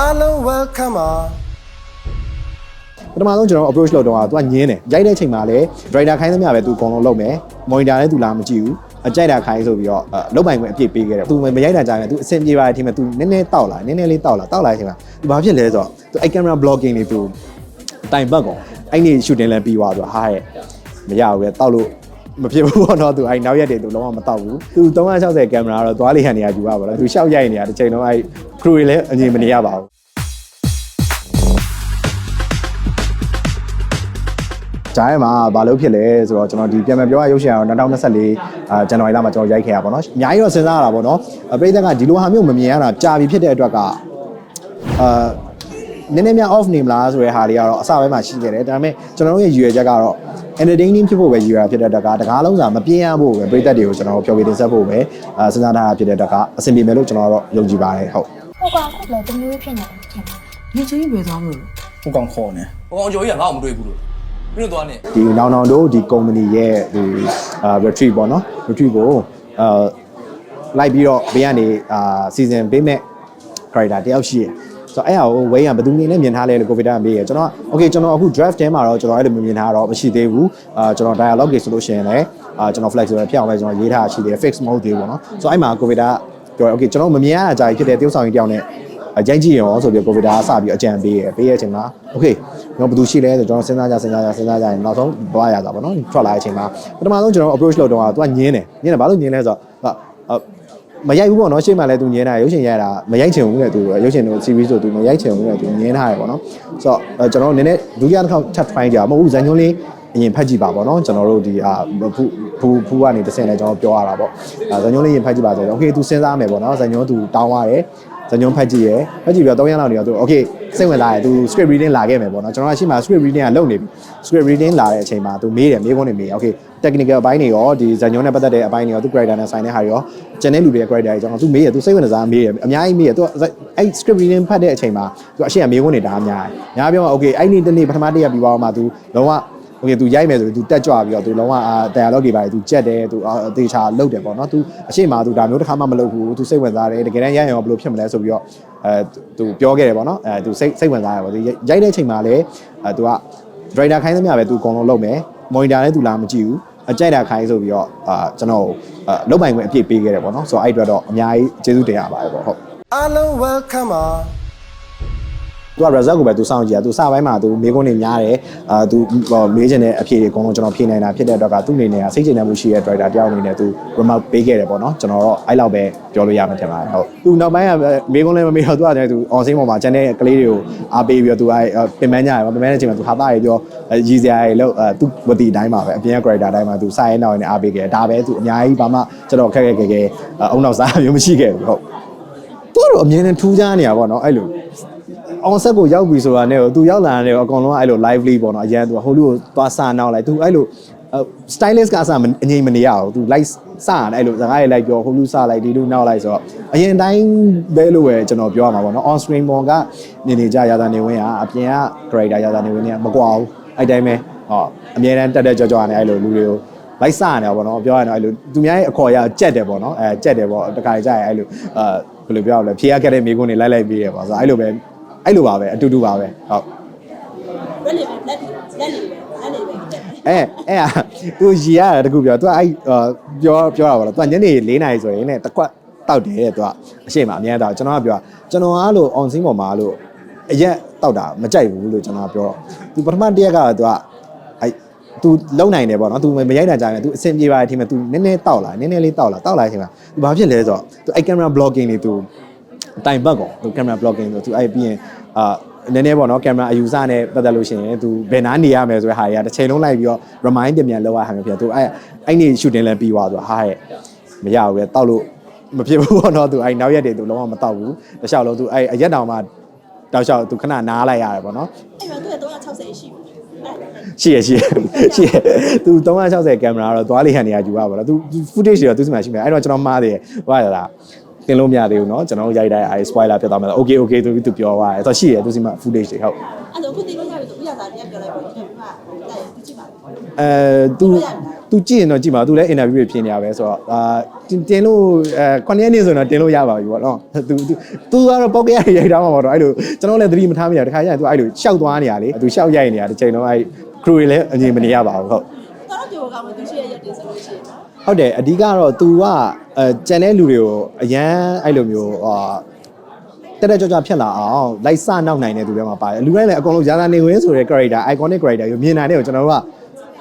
အားလုံး welcome ပါပထမဆုံးကျွန်တော် approach လုပ်တော့ကသူကညင်းတယ်ရိုက်တဲ့အချိန်မှာလည်း driver ခိုင်းသမျှပဲသူအကုန်လုံးလုပ်မယ် monitor လည်းသူလာမကြည့်ဘူးအကြိုက်တာခိုင်းဆိုပြီးတော့အလုတ်ပိုင်ခွင့်အပြည့်ပေးခဲ့တယ်သူမရိုက်တာကြာရင်သူအဆင်ပြေပါတယ်ထင်မယ်သူနည်းနည်းတောက်လာနည်းနည်းလေးတောက်လာတောက်လာတဲ့အချိန်မှာသူဘာဖြစ်လဲဆိုတော့သူအဲ့ camera blocking တွေသူတိုင်ပတ်ကုန်အဲ့ဒီ shooting လည်းပြီးသွားသူဟာရဲ့မရဘူးပဲတောက်လို့ မဖြစ်ဘူးပေါ့နော်သူအဲ့နောက်ရက်တွေသူလုံးဝမတောက်ဘူးသူ360ကင်မရာတော့သွားလေးဟန်နေရယူပါပါတော့သူရှောက်ရိုက်နေရတစ်ချိန်လုံးအဲ့ crew တွေလည်းအငြိမ်မနေရပါဘူးဂျားရဲမှာဘာလို့ဖြစ်လဲဆိုတော့ကျွန်တော်ဒီပြန်ပြန်ပြောရရုပ်ရှင်ကတော့2024အာဇန်နဝါရီလမှာကျွန်တော်ရိုက်ခဲ့ရပါတော့အများကြီးတော့စဉ်းစားရတာပေါ့နော်အပရိသတ်ကဒီလိုဟာမျိုးမမြင်ရတာကြာပြီဖြစ်တဲ့အတွက်ကအာနည်းနည်းများ off နေမလားဆိုတဲ့ဟာလေးကတော့အစပိုင်းမှာရှိခဲ့တယ်ဒါပေမဲ့ကျွန်တော်တို့ရဲ့ရည်ရွယ်ချက်ကတော့ entertaining ဖြစ်ဖို့ပဲယူရဖြစ်တဲ့တကားတကားလုံးစာမပြင်းရဖို့ပဲပရိသတ်တွေကိုကျွန်တော်ပြောပြတင်ဆက်ဖို့ပဲအဲစဉ်းစားထားတာဖြစ်တဲ့တကားအဆင်ပြေမယ်လို့ကျွန်တော်တော့ယုံကြည်ပါတယ်ဟုတ်ဟုတ်ကောင်ခုလည်းတမျိုးဖြစ်နေတယ်ခင်ဗျရေချင်းကြီးပဲသွားမလို့ဟိုကောင်ခေါ်နေဟိုကောင်ကျော်ကြီးကငါ့ကိုမတွေ့ဘူးလို့ပြင်းသွားနေဒီနောင်နောင်တို့ဒီ company ရဲ့ဒီ retreat ပေါ့နော် retreat ကိုအဲလိုက်ပြီးတော့ဘေးကနေအာ season ပေးမဲ့ character တယောက်ရှိရယ် ဆိုတော့အဲ့ဟာကို way ကဘယ်သူနေနဲ့မြင်ထားလဲလို့ကိုဗစ်တာမေးရကျွန်တော် okay ကျွန်တော်အခု draft ထဲမှာတော့ကျွန်တော်အဲ့လိုမမြင်ထားတော့မရှိသေးဘူးအာကျွန်တော် dialogue တွေဆိုလို့ရှိရင်လည်းအာကျွန်တော် flexible ဖြစ်အောင်လည်းကျွန်တော်ရေးထားရှိသေးတယ် fix မဟုတ်သေးဘူးပေါ့နော်ဆိုတော့အဲ့မှာကိုဗစ်တာပြော okay ကျွန်တော်မမြင်ရတာကြာကြီးဖြစ်တယ်တရုပ်ဆောင်ကြီးတယောက်နဲ့ရိုက်ကြည့်ရောဆိုပြီးကိုဗစ်တာအစပြီးအကြံပေးရပေးရတဲ့အချိန်မှာ okay တော့ဘယ်သူရှိလဲဆိုကျွန်တော်စဉ်းစားကြစဉ်းစားကြစဉ်းစားကြရင်နောက်ဆုံးဘွားရတာပေါ့နော်ထွက်လာတဲ့အချိန်မှာပထမဆုံးကျွန်တော် approach လုပ်တော့ကသူကညင်းတယ်ညင်းတယ်ဘာလို့ညင်းလဲဆိုတော့ မရိုက်ဘူးပေါ့နော်ရှေ့မှာလည်းသူညင်းတာရုပ်ရှင်ရိုက်တာမရိုက်ချင်ဘူးလေသူရုပ်ရှင်တို့ series ဆိုသူမရိုက်ချင်ဘူးလေသူညင်းထားတယ်ပေါ့နော်ဆိုတော့ကျွန်တော်နည်းနည်းဒုတိယတစ်ခေါက် chat find ကြမဟုတ်ဘူးဇန်ညွန်းလေးအရင်ဖတ်ကြည့်ပါပေါ့နော်ကျွန်တော်တို့ဒီအာဖူဖူဖူကနေတစ်ဆင့်လဲကျွန်တော်ပြောရတာပေါ့ဇန်ညွန်းလေးရင်ဖတ်ကြည့်ပါဆိုတော့ okay သူစဉ်းစားမယ်ပေါ့နော်ဇန်ညွန်းသူတောင်းရတယ်ဇန်ညွန်းဖတ်ကြည့်ရယ်ဖတ်ကြည့်ပြီးတော့3ရက်လောက်နေတော့သူ okay စိတ်ဝင်လာတယ်သူ script reading လာခဲ့မယ်ပေါ့နော်ကျွန်တော်ကရှိမှ script reading ကလုပ်နေပြီ script reading လာတဲ့အချိန်မှာသူမေးတယ်မေးခွန်းတွေမေး okay technical အပိုင်းတွေရောဒီဇာညွန်းနဲ့ပတ်သက်တဲ့အပိုင်းတွေရောသူ character နဲ့ဆိုင်တဲ့ဟာတွေရောကျန်တဲ့လူတွေရဲ့ character တွေကျွန်တော်သူမေးရသူစိတ်ဝင်စားမေးရအများကြီးမေးရသူအဲ့ script reading ဖတ်တဲ့အချိန်မှာသူအရှင်းအမေးခွန်းတွေဒါအများကြီးညာပြောမှာ okay အဲ့ဒီတနေ့ပထမတစ်ရက်ပြီးပါတော့မှသူလုံးဝ okay သူရိုက်မယ်ဆိုရင် तू တက်ကြွပြီးတော့ तू လုံးဝအာ dialogue တွေပါတယ် तू ကြက်တယ် तू အသေးချာလုပ်တယ်ပေါ့နော် तू အရှိန်မှာ तू ဒါမျိုးတစ်ခါမှမလုပ်ဘူး तू စိတ်ဝင်စားတယ်တကယ်တမ်းရိုက်ရင်ရောဘယ်လိုဖြစ်မလဲဆိုပြီးတော့အဲ तू ပြောခဲ့တယ်ပေါ့နော်အဲ तू စိတ်စိတ်ဝင်စားတယ်ပေါ့ तू ရိုက်တဲ့အချိန်မှာလည်းအဲ तू က driver ခိုင်းသမျှပဲ तू အကုန်လုံးလုပ်မယ် monitor လည်း तू လာမကြည့်ဘူးအကြိုက်တာခိုင်းဆိုပြီးတော့အာကျွန်တော်လုတ်ပိုင်ခွင့်အပြည့်ပေးခဲ့တယ်ပေါ့နော်ဆိုတော့အဲ့အတွက်တော့အများကြီးကျေးဇူးတင်ရပါတယ်ပေါ့ဟုတ်အားလုံး welcome ပါ သူက result ကိုပဲသူစောင့်ကြည့်ရသူစပိုင်းမှာသူမေးခွန်းတွေများတယ်အာသူမေးချင်တဲ့အဖြေတွေအကုန်လုံးကျွန်တော်ဖြေနိုင်တာဖြစ်တဲ့အတွက်ကသူ့အနေနဲ့စိတ်ချနေမှုရှိတဲ့ driver တယောက်အနေနဲ့သူ remote ပေးခဲ့တယ်ပေါ့နော်ကျွန်တော်တော့အဲ့လောက်ပဲပြောလို့ရမှာထင်ပါတယ်ဟုတ်သူနောက်ပိုင်းကမေးခွန်းလည်းမမေးတော့သူကလည်းသူ on scene ပေါ်မှာကျန်တဲ့ကလေးတွေကိုအားပေးပြီးတော့သူအဲ့ပင်ပန်းကြရပေါ့ပင်ပန်းတဲ့အချိန်မှာသူဟာသားတွေပြောရည်စရာတွေလို့သူဝတီအတိုင်းပါပဲအပြင်က character အတိုင်းမှာသူစာရဲနောက်ရင်းနဲ့အားပေးခဲ့တယ်ဒါပဲသူအများကြီးဘာမှကျွန်တော်ခက်ခက်ခဲခဲအုံနောက်စားမျိုးမရှိခဲ့ဘူးဟုတ်သူကတော့အမြင်နဲ့ထူးခြားနေတာပေါ့နော်အဲ့လို on set ကိုရောက်ပြီဆိုတာနဲ့သူရောက်လာတယ်အကောင်လုံးကအဲ့လို lively ပေါ့နော်အရန်သူဟိုလူကိုသွားစာနောက်လိုက်သူအဲ့လို stylist ကအစမအငြိမ်မနေရဘူးသူ light စရတယ်အဲ့လိုစကားတွေလိုက်ပြောဟိုလူစလိုက်ဒီလူနောက်လိုက်ဆိုတော့အရင်တိုင်းပဲလို့ပဲကျွန်တော်ပြောရမှာပေါ့နော် on screen ပေါ်ကနေနေကြရတာနေဝင်ကအပြင်က character ရတာနေဝင်ကမကွာဘူးအဲ့တိုင်းပဲဟောအမြဲတမ်းတက်တက်ကြွကြွနေအဲ့လိုလူတွေကိုလိုက်စရတယ်ပေါ့နော်ပြောရရင်အဲ့လိုသူများရဲ့အခေါ်အရကြက်တယ်ပေါ့နော်အဲကြက်တယ်ပေါ့တခါကြရင်အဲ့လိုအာဘယ်လိုပြောရလဲဖြေရခဲ့တဲ့မိကုန်းတွေလိုက်လိုက်ပြီးရပေါ့ဆိုတော့အဲ့လိုပဲ အဲ့လိုပါပဲအတူတူပါပဲဟုတ် လက်နေပဲလက်လက်နေပဲလက်နေပဲတက် အဲအဲ့ဟာသူရီရတယ်တခုပြောသူကအဲ့ပြောပြောတာပါလားသူကညနေ4နာရီဆိုရင်လည်းတစ်ခွက်တောက်တယ်တဲ့သူကအရှိမအများတော့ကျွန်တော်ကပြောကျွန်တော်အားလို့ on scene ပေါ်မှာလို့အရက်တောက်တာမကြိုက်ဘူးလို့ကျွန်တော်ပြောတော့သူပထမတစ်ရက်ကတော့သူကအဲ့ तू လုံနိုင်တယ်ပေါ့နော် तू မရိုက်တာကြာရင် तू အဆင်ပြေပါတယ်ထင်မယ် तू နည်းနည်းတောက်လာနည်းနည်းလေးတောက်လာတောက်လာချိန်မှာ तू ဘာဖြစ်လဲဆိုတော့ तू အဲ့ camera blocking တွေ तू အတိုင်ဘက်ကောသူကင်မရာ blocking ဆိုသူအဲ့ပြီးရင်အာနည်းနည်းပေါ့နော်ကင်မရာအယူဆနဲ့ပတ်သက်လို့ရှိရင်သူဘယ်နားနေရမယ်ဆိုတဲ့ဟာတွေကတစ်ချိန်လုံးလိုက်ပြီးတော့ remind ပြန်ပြန်လောက်ရဟာမျိုးဖြစ်သူအဲ့အဲ့နေ shooting လဲပြီးသွားဆိုဟာရဲ့မရဘူးပဲတောက်လို့မဖြစ်ဘူးပေါ့နော်သူအဲ့နောက်ရက်တွေသူလုံးဝမတောက်ဘူးတခြားလုံးသူအဲ့အရက်တောင်မှတောက်လျှောက်သူခဏနားလိုက်ရတယ်ပေါ့နော်အဲ့တော့သူက360ရှိဘူးရှိရရှိရရှိရသူ360ကင်မရာတော့သွားလေဟန်နေရာယူရပါတော့သူ footage တွေတော့သူစီမှာရှိမှာအဲ့တော့ကျွန်တော်မှားတယ်ဟိုရလား တင်လို့မရသေးဘူးเนาะကျွန်တော်ရိုက်တိုင်းအဲ spoiler ဖြစ်သွားမှာ okay okay သူသူပြောသွားတယ်ဆိုတော့ရှိတယ်သူစီမှာ footage တွေဟုတ်အဲ့တော့ခုတင်လို့ရပြီဆိုဥရသာပြန်ပြောလိုက်ပေါ့ဒီကဘာလဲသူကြည့်ပါအဲသူသူကြည့်ရင်တော့ကြည့်ပါသူလည်း interview တွေဖြေနေရပဲဆိုတော့အာတင်လို့အဲ9ရက်နေဆိုတော့တင်လို့ရပါပြီပေါ့နော်သူသူကတော့ပေါက်ကြရရိုက်တာမှာပေါ့တော့အဲ့လိုကျွန်တော်လည်းသတိမထားမိတာတခါကျရင်သူအဲ့လိုရှောက်သွားနေရလေသူရှောက်ရိုက်နေတာတစ်ချိန်တော့အဲ့ crew တွေလည်းအငြင်းမနေရပါဘူးဟုတ်တော်တော်ကြောကမှသူရှိရရက်တင်ဆိုလို့ရှိရင် ဟုတ်တယ်အဓိကတော့ तू ကအဲကြံတဲ့လူတွေကိုအရန်အဲ့လိုမျိုးအာတက်တက်ကြွကြွဖြစ်လာအောင်လိုက်စနောက်နိုင်တဲ့သူတွေမှာပါတယ်လူတိုင်းလည်းအကုန်လုံးရာသာနေဝင်းဆိုတဲ့ character iconic character ကိုမြင်နိုင်တဲ့ကိုကျွန်တော်တို့က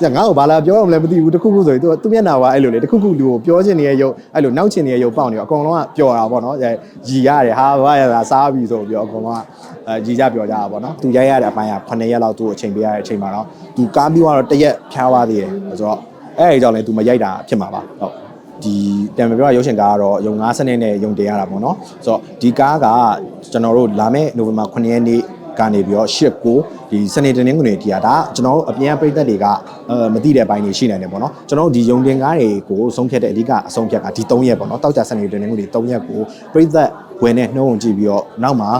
ကြငါ့ကိုဘာလာပြောမှမလဲမသိဘူးတခုခုဆိုရင် तू သူမျက်နှာကအဲ့လိုလေတခုခုလူကိုပြောချင်နေတဲ့ရုပ်အဲ့လိုနောက်ချင်နေတဲ့ရုပ်ပေါက်နေတော့အကုန်လုံးကပျော်တာပေါ့နော်အဲရီရတယ်ဟာဘာရတာစားပြီဆိုပြီးတော့အကုန်လုံးကအဲရီကြပျော်ကြတာပေါ့နော် तू ရိုက်ရတဲ့အပိုင်းက9ရက်လောက်သူ့ကိုအချိန်ပေးရတဲ့အချိန်မှာတော့ तू ကားပြီးတော့တရက်ဖျားသွားသေးတယ်ဆိုတော့ အဲ့ဒီကြောင့်လည်း तू မရိုက်တာဖြစ်မှာပါဟုတ်ဒီတံမပြောရုပ်ရှင်ကားကတော့ယုံ9စနစ်နဲ့ယုံတင်ရတာပေါ့နော်ဆိုတော့ဒီကားကကျွန်တော်တို့လာမယ့်နိုဝင်ဘာ9ရက်နေ့ကနေပြီးတော့8ကိုဒီစနေတနင်္ဂနွေတီးတာဒါကျွန်တော်တို့အပြင်ပြည်သက်တွေကအဲမသိတဲ့ဘိုင်းတွေရှိနိုင်တယ်ပေါ့နော်ကျွန်တော်တို့ဒီယုံတင်ကားတွေကိုဆုံးဖြတ်တဲ့အဓိကအဆုံးဖြတ်ကဒီ3ရက်ပေါ့နော်တောက်ကြစနေတနင်္ဂနွေ3ရက်ကိုပြည်သက် ဝင်နဲ့နှုံးဝင်ကြည့်ပြီးတော့နောက်မှာ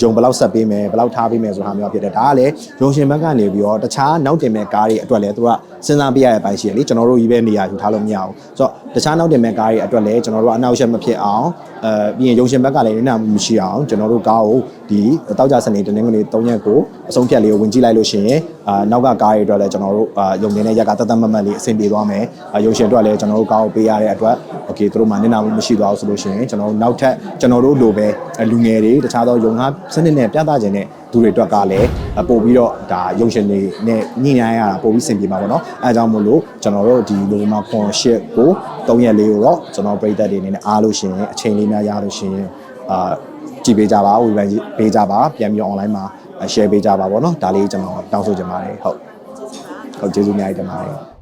ယုံဘယ်လောက်ဆက်ပေးမယ်ဘယ်လောက်ထားပေးမယ်ဆိုတာမျိုးဖြစ်တယ်ဒါကလည်းယုံရှင်ဘက်ကနေပြီးတော့တခြားနောက်တင်မဲ့ကားတွေအတွက်လည်းသူကစဉ်းစားပြရတဲ့ဘိုင်းရှိတယ်လေကျွန်တော်တို့ကြီးပဲနေရာယူထားလို့မရဘူးဆိုတော့တခြားနောက်တင်မဲ့ကားတွေအတွက်လည်းကျွန်တော်တို့ကအနောက်ရှက်မဖြစ်အောင်အဲပြီးရင်ယုံရှင်ဘက်ကလည်းနည်းနာမှုမရှိအောင်ကျွန်တော်တို့ကားကိုဒီတောက်ကြစနေတနင်္ဂနွေ3ရက်ကိုအဆုံးဖြတ်လေးကိုဝင်ကြည့်လိုက်လို့ရှိရင်အာနောက်ကကားတွေအတွက်လည်းကျွန်တော်တို့အာယုံနေတဲ့ရက်ကတတ်တတ်မတ်မတ်လေးအဆင်ပြေသွားမယ်အာယုံရှင်အတွက်လည်းကျွန်တော်တို့ကားကိုပေးရတဲ့အတွက်โอเคသူတို့မှနည်းနာမှုမရှိသွားဘူးဆိုလို့ရှိရင်ကျွန်တော်တို့နောက်ထပ်ကျွန်တော်တို့ လိုပဲလူငယ်တွေတခြားသောယုံငါစနစ်နဲ့ပြသခြင်းနဲ့သူတွေအတွက်ကလည်းပို့ပြီးတော့ဒါယုံရှင်တွေနဲ့ညှိနှိုင်းရတာပို့ပြီးဆင်ပြေမှာပေါ့နော်အဲအကြောင်းမို့လို့ကျွန်တော်တို့ဒီလိုမှခွန်ရှစ်ကို3ရက်လေးကိုတော့ကျွန်တော်ပြည်သက်တွေအနေနဲ့အားလို့ရှိရင်အချိန်လေးများရလို့ရှိရင်အာကြည့်ပေးကြပါဝေဖန်ပေးကြပါပြန်ပြီး online မှာ share ပေးကြပါပေါ့နော်ဒါလေးကျွန်တော်တောင်းဆိုချင်ပါတယ်ဟုတ်ဟုတ်ကျေးဇူးအများကြီးတင်ပါတယ်